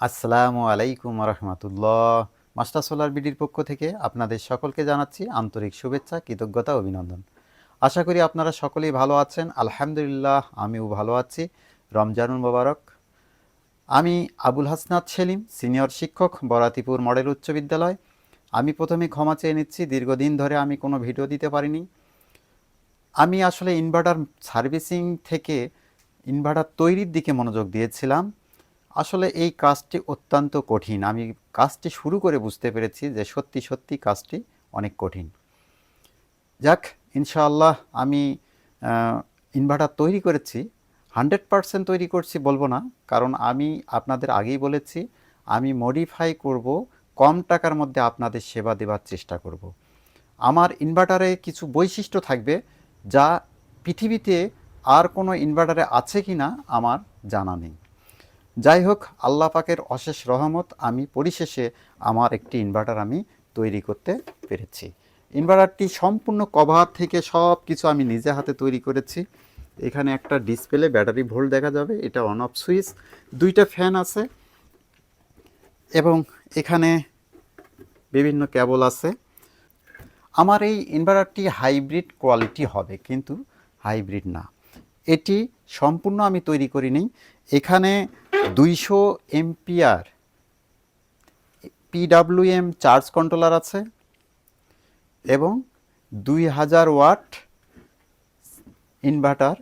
আসসালামু আলাইকুম রহমতুল্লাহ। Master solar বিডির পক্ষ থেকে আপনাদের সকলকে জানাচ্ছি আন্তরিক শুভেচ্ছা, কৃতজ্ঞতা, অভিনন্দন। আশা করি আপনারা সকলেই ভালো আছেন। আলহামদুলিল্লাহ, আমিও ভালো আছি। রমজানুল মোবারক। আমি আবুল হাসনাত সেলিম, সিনিয়র শিক্ষক, বরাতিপুর মডেল উচ্চ বিদ্যালয়। আমি প্রথমে ক্ষমা চেয়ে নিচ্ছি, দীর্ঘদিন ধরে আমি কোনো ভিডিও দিতে পারিনি। আমি আসলে ইনভার্টার সার্ভিসিং থেকে ইনভার্টার তৈরির দিকে মনোযোগ দিয়েছিলাম। আসলে এই কাজটি অত্যন্ত কঠিন। আমি কাজটি শুরু করে বুঝতে পেরেছি যে সত্যি সত্যি কাজটি অনেক কঠিন। যাক, ইনশাআল্লাহ আমি ইনভার্টার তৈরি করেছি। হান্ড্রেড পারসেন্ট তৈরি করছি বলব না, কারণ আমি আপনাদের আগেই বলেছি, আমি মডিফাই করব, কম টাকার মধ্যে আপনাদের সেবা দেওয়ার চেষ্টা করব। আমার ইনভার্টারে কিছু বৈশিষ্ট্য থাকবে যা পৃথিবীতে আর কোনো ইনভার্টারে আছে কি না আমার জানা নেই। যাই হোক আল্লাহ পাকের অশেষ রহমত, আমি পরিশেষে আমার একটি ইনভার্টার আমি তৈরি করতে পেরেছি। ইনভার্টারটি সম্পূর্ণ কভার থেকে সব কিছু আমি নিজে হাতে তৈরি করেছি। এখানে একটা ডিসপ্লে ব্যাটারি ভোল্ট দেখা যাবে, এটা অন অফ সুইচ দুইটা ফ্যান আছে এবং এখানে বিভিন্ন কেবল আছে। আমার এই ইনভার্টারটি হাইব্রিড কোয়ালিটি হবে, কিন্তু হাইব্রিড না। এটি সম্পূর্ণ আমি তৈরি করিনি। এখানে দুইশো এমপিআর, পিডাব্লিউএম চার্জ কন্ট্রোলার আছে এবং দুই হাজার ওয়াট ইনভার্টার,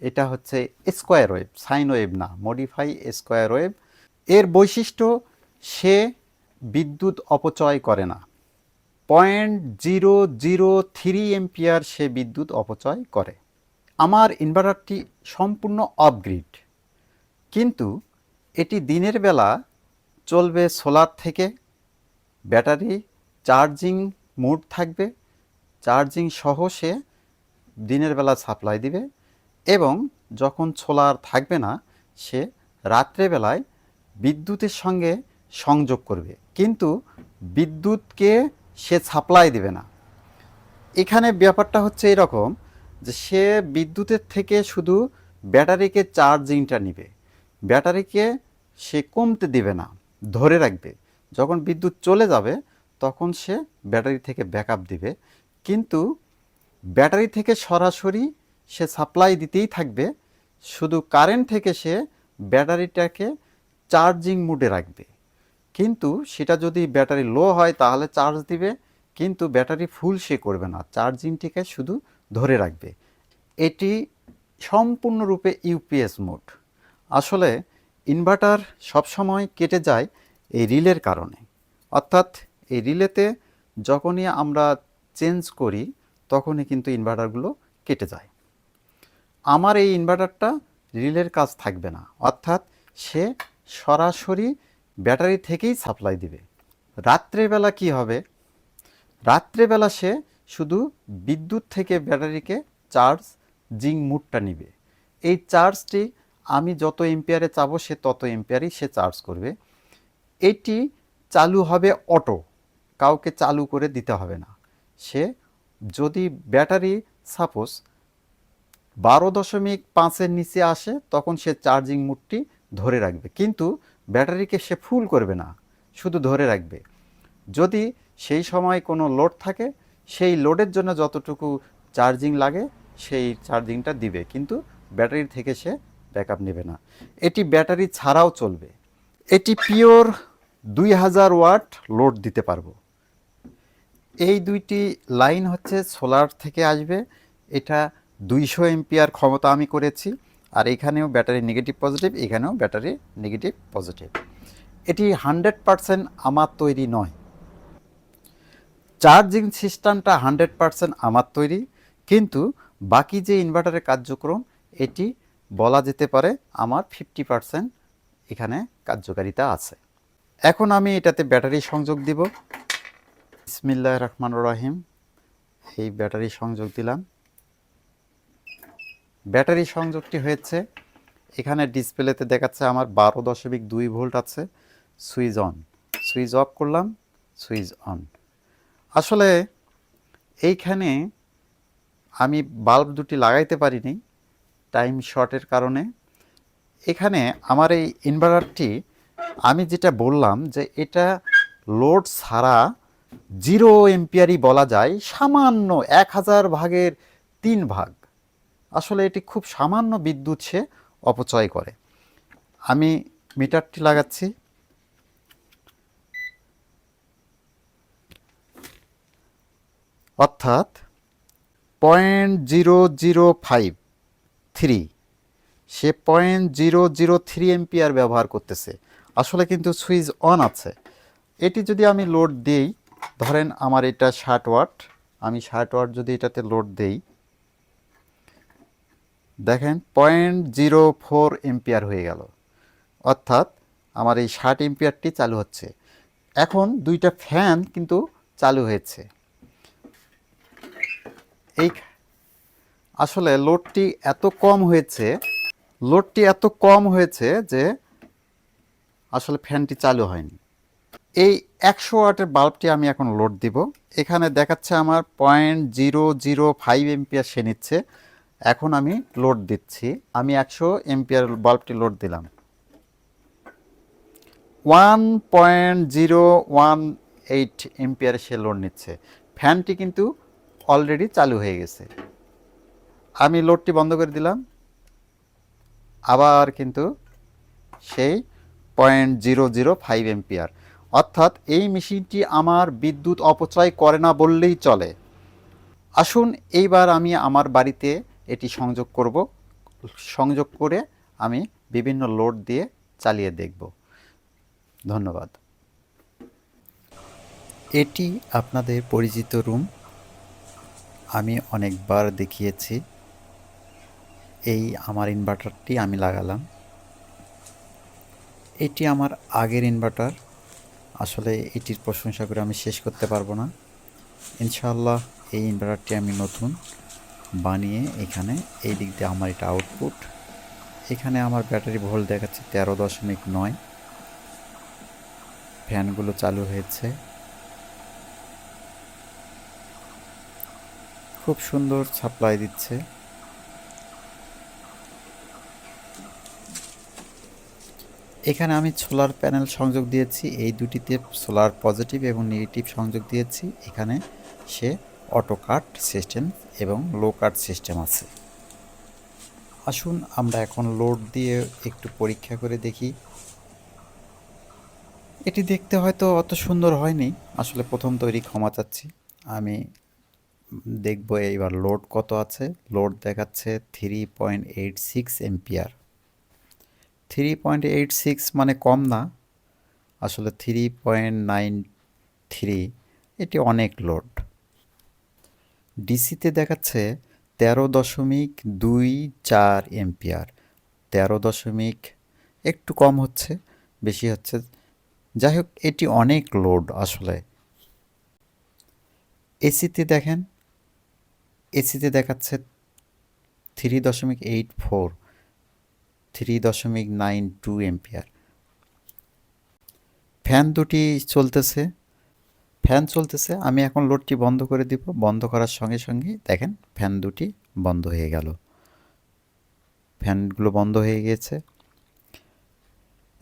এটা হচ্ছে স্কোয়ার ওয়েভ, সাইন ওয়েভ না, মডিফাই স্কোয়ার ওয়েভ। এর বৈশিষ্ট্য, সে বিদ্যুৎ অপচয় করে না। Point zero zero three ampere সে বিদ্যুৎ অপচয় করে। আমার ইনভার্টারটি সম্পূর্ণ অফগ্রিড। কিন্তু এটি দিনের বেলা চলবে সোলার থেকে। ব্যাটারি চার্জিং মুড থাকবে। চার্জিং সহ সে দিনের বেলা সাপ্লাই দিবে এবং যখন সোলার থাকবে না, সে রাত্রেবেলায় বিদ্যুতের সঙ্গে সংযোগ করবে। কিন্তু বিদ্যুৎকে সে সাপ্লাই দেবে না। এখানে ব্যাপারটা হচ্ছে এরকম যে সে বিদ্যুতের থেকে শুধু ব্যাটারিকে চার্জিংটা নিবে। ব্যাটারিকে সে কমতে দিবে না, ধরে রাখবে। যখন বিদ্যুৎ চলে যাবে, তখন সে ব্যাটারি থেকে ব্যাকআপ দিবে। কিন্তু ব্যাটারি থেকে সরাসরি সে সাপ্লাই দিতেই থাকবে। শুধু কারেন্ট থেকে সে ব্যাটারিটাকে চার্জিং মুডে রাখবে। কিন্তু সেটা যদি ব্যাটারি লো হয়, তাহলে চার্জ দিবে। কিন্তু ব্যাটারি ফুল সে করবে না। চার্জিংটিকে শুধু ধরে রাখবে। এটি সম্পূর্ণরূপে ইউপিএস মোড। আসলে ইনভার্টার সবসময় কেটে যায় এই রিলের কারণে। অর্থাৎ এই রিলেতে যখনই আমরা চেঞ্জ করি, তখনই কিন্তু ইনভার্টারগুলো কেটে যায়। আমার এই ইনভার্টারটা রিলের কাজ থাকবে না। অর্থাৎ সে সরাসরি ব্যাটারি থেকেই সাপ্লাই দিবে। রাত্রেবেলা কি হবে? রাত্রেবেলা সে শুধু বিদ্যুৎ থেকে ব্যাটারিকে চার্জ, জিং মুডটা নিবে। এই চার্জটি আমি যত এম্পিয়ারে চাবো, সে তত এম্পিয়ারই সে চার্জ করবে। এটি চালু হবে অটো কাউকে চালু করে দিতে হবে না। সে যদি ব্যাটারি সাপোজ বারো দশমিক পাঁচের নিচে আসে, তখন সে চার্জিং মুডটি ধরে রাখবে। কিন্তু ব্যাটারিকে সে ফুল করবে না, শুধু ধরে রাখবে। যদি সেই সময় কোনো লোড থাকে, সেই লোডের জন্য যতটুকু চার্জিং লাগে, সেই চার্জিংটা দিবে। কিন্তু ব্যাটারি থেকে সে ব্যাকআপ নেবে না। এটি ব্যাটারি ছাড়াও চলবে। এটি পিওর দুই হাজার ওয়াট লোড দিতে পারব। এই দুইটি লাইন হচ্ছে সোলার থেকে আসবে। এটা দুইশো এমপিআর ক্ষমতা আমি করেছি। আর এখানেও ব্যাটারি নেগেটিভ পজিটিভ, এখানেও ব্যাটারি নেগেটিভ পজিটিভ। এটি হান্ড্রেড পারসেন্ট আমার তৈরি নয়। চার্জিং সিস্টেমটা হান্ড্রেড পারসেন্ট আমার তৈরি। কিন্তু বাকি যে ইনভার্টারের কার্যক্রম, এটি বলা যেতে পারে আমার ফিফটি পারসেন্ট এখানে কার্যকারিতা আছে। এখন আমি এটাতে ব্যাটারি সংযোগ দিব। ইসমিল্লাহ রহমান রহিম। এই ব্যাটারি সংযোগ দিলাম। ব্যাটারি সংযোগটি হয়েছে, এখানে ডিসপ্লেতে দেখাচ্ছে আমার বারো দশমিক দুই ভোল্ট আছে, সুইচ অন। সুইচ অফ করলাম, সুইচ অন। আসলে এইখানে আমি বাল্ব দুটি লাগাইতে পারিনি টাইম শর্টের কারণে। এখানে আমার এই ইনভার্টারটি আমি যেটা বললাম যে এটা লোড ছাড়া জিরো এম্পিয়ারই বলা যায়, সামান্য এক হাজার ভাগের তিন ভাগ। আসলে এটি খুব সামান্য বিদ্যুৎ সে অপচয় করে। আমি মিটারটি লাগাচ্ছি। অর্থাৎ point zero zero five three সে point zero zero three ampere ব্যবহার করতেছে। আসলে কিন্তু সুইচ অন আছে। এটি যদি আমি লোড দিই, ধরেন আমার এটা ষাট ওয়াট আমি ষাট ওয়াট যদি এটাতে লোড দেই, দেখেন পয়েন্ট জিরো ফোর এম্পিয়ার হয়ে গেল। অর্থাৎ আমার এই ষাট এম্পিয়ারটি চালু হচ্ছে। এখন দুইটা ফ্যান কিন্তু চালু হয়েছে। এই আসলে লোডটি এত কম হয়েছে, লোডটি এত কম হয়েছে যে আসলে ফ্যানটি চালু হয়নি। এই একশো ওয়াটের বাল্বটি আমি এখন লোড দিব। এখানে দেখাচ্ছে আমার point zero zero five ampere সে নিচ্ছে। এখন আমি লোড দিচ্ছি। আমি একশো এম্পিয়ার বাল্বটি লোড দিলাম। One point zero one eight ampere সে লোড নিচ্ছে। ফ্যানটি কিন্তু অলরেডি চালু হয়ে গেছে। আমি লোডটি বন্ধ করে দিলাম। আবার কিন্তু সেই point zero zero five ampere অর্থাৎ এই মেশিনটি আমার বিদ্যুৎ অপচয় করে না বললেই চলে। আসুন এইবার আমি আমার বাড়িতে এটি সংযোগ করব। সংযোগ করে আমি বিভিন্ন লোড দিয়ে চালিয়ে দেখব। ধন্যবাদ। এটি আপনাদের পরিচিত রুম আমি অনেকবার দেখিয়েছি। এই আমার ইনভার্টারটি আমি লাগালাম। এটি আমার আগের ইনভার্টার আসলে এটির প্রশংসা করে আমি শেষ করতে পারব না। ইনশাআল্লাহ এই ইনভার্টারটি আমি নতুন বানিয়ে এখানে এই দিক দিয়ে আমার এটা আউটপুট এখানে আমার ব্যাটারি ভোল্ট দেখাচ্ছে তেরো দশমিক নয়। ফ্যানগুলো চালু হয়েছে। খুব সুন্দর সাপ্লাই দিচ্ছে। এখানে আমি সোলার প্যানেল সংযোগ দিয়েছি। এই দুটিতে সোলার পজিটিভ এবং নেগেটিভ সংযোগ দিয়েছি। এখানে সে অটো কাট সিস্টেম এবং লো কাট সিস্টেম আছে। আসুন আমরা এখন লোড দিয়ে একটু পরীক্ষা করে দেখি। এটি দেখতে হয়তো অত সুন্দর হয়নি। আসলে প্রথম তৈরি ক্ষমা চাচ্ছি। আমি দেখব এইবার লোড কত আছে। লোড দেখাচ্ছে three point eight six ampere three point eight six মানে কম না। আসলে থ্রি পয়েন্ট নাইন থ্রি এটি অনেক লোড। ডিসিতে দেখাচ্ছে তেরো দশমিক দুই চার এম্পিয়ার তেরো দশমিক একটু কম হচ্ছে, বেশি হচ্ছে। যাই হোক, এটি অনেক লোড আসলে। এসিতে দেখেন, এসিতে দেখাচ্ছে থ্রি দশমিক এইট ফোর থ্রি দশমিক নাইন টু এম্পিয়ার। ফ্যান দুটি চলতেছে। ফ্যান চলতেছে, আমি এখন লোডটি বন্ধ করে দিব। বন্ধ করার সঙ্গে সঙ্গে দেখেন ফ্যান দুটি বন্ধ হয়ে গেল। ফ্যানগুলো বন্ধ হয়ে গিয়েছে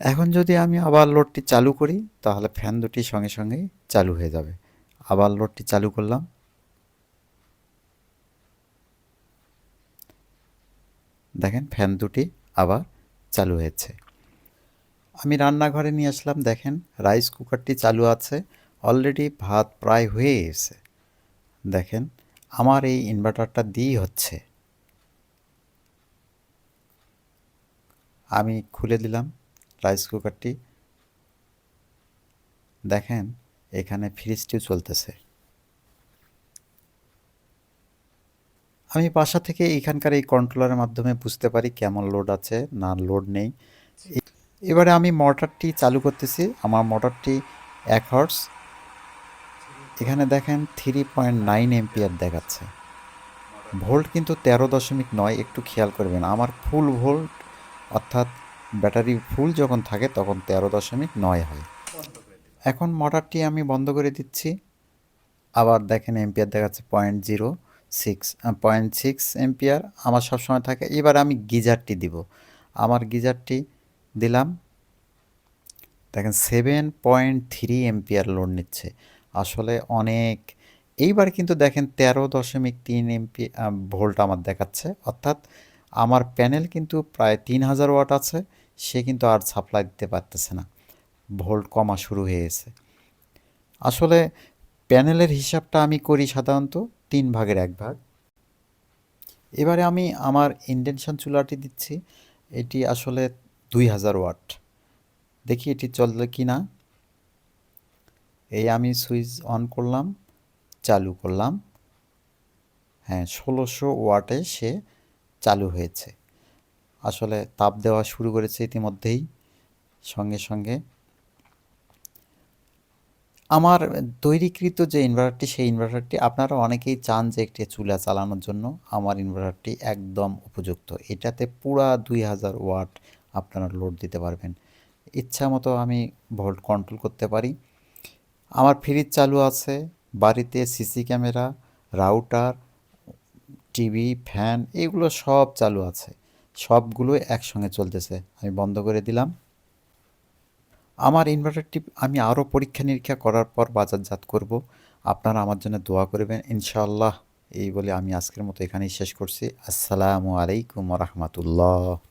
এখন যদি আমি আবার লোডটি চালু করি, তাহলে ফ্যান দুটি সঙ্গে সঙ্গেই চালু হয়ে যাবে। আবার লোডটি চালু করলাম। দেখেন ফ্যান দুটি আবার চালু হয়েছে। আমি রান্নাঘরে নিয়ে আসলাম, দেখেন, রাইস কুকারটি চালু আছে অলরেডি ভাত প্রায় হয়ে গেছে। দেখেন, আমার এই ইনভার্টারটা দিয়েই হচ্ছে। আমি খুলে দিলাম রাইস কুকারটি। দেখেন, এখানে ফ্রিজটিও চলতেছে। আমি বাসা থেকে এখানকার এই কন্ট্রোলারের মাধ্যমে বুঝতে পারি কেমন লোড আছে, না লোড নেই। এবারে আমি মোটরটি চালু করতেছি। আমার মোটরটি এক হর্স এখানে দেখেন থ্রি পয়েন্ট নাইন এমপিয়ার দেখাচ্ছে। ভোল্ট কিন্তু তেরো দশমিক নয়, একটু খেয়াল করবেন। আমার ফুল ভোল্ট, অর্থাৎ ব্যাটারি ফুল যখন থাকে তখন তেরো দশমিক নয় হয়। এখন মোটরটি আমি বন্ধ করে দিচ্ছি। আবার দেখেন এম্পিয়ার দেখাচ্ছে point zero six point six ampere আমার সবসময় থাকে। এবার আমি গিজারটি দিব। আমার গিজারটি দিলাম। দেখেন seven point three ampere load নিচ্ছে। আসলে অনেক। এইবার কিন্তু দেখেন, তেরো দশমিক তিন এমপি ভোল্ট আমার দেখাচ্ছে। অর্থাৎ আমার প্যানেল কিন্তু প্রায় তিন হাজার ওয়াট আছে। সে কিন্তু আর সাপ্লাই দিতে পারতেছে না। ভোল্ট কমা শুরু হয়ে গেছে। আসলে প্যানেলের হিসাবটা আমি করি সাধারণত। তিন ভাগের এক ভাগ। এবারে আমি আমার ইন্ডেনশন চুলাটি দিচ্ছি। এটি আসলে দুই হাজার ওয়াট। দেখি এটি চলবে কি না। এই আমি সুইচ অন করলাম, চালু করলাম। হ্যাঁ ষোলোশো ওয়াটে সে চালু হয়েছে। আসলে তাপ দেওয়া শুরু করেছে ইতিমধ্যেই। সঙ্গে সঙ্গে আমার তৈরিকৃত যে ইনভার্টারটি সেই ইনভার্টারটি আপনারা অনেকেই চান যে একটি চুলা চালানোর জন্য। আমার ইনভার্টারটি একদম উপযুক্ত। এটাতে পুরা দুই হাজার ওয়াট আপনারা লোড দিতে পারবেন। ইচ্ছা মতো আমি ভোল্ট কন্ট্রোল করতে পারি। আমার ফ্রিজ চালু আছে। বাড়িতে CC camera router TV fan এগুলো সব চালু আছে। সবগুলো একসঙ্গে চলতেছে। আমি বন্ধ করে দিলাম। আমার ইনভার্টারটি আমি আরও পরীক্ষা নিরীক্ষা করার পর বাজারজাত করব। আপনারা আমার জন্য দোয়া করবেন। ইনশাআল্লাহ এই বলে আমি আজকের মতো এখানেই শেষ করছি। আসসালামু আলাইকুম রহমতুল্লাহ।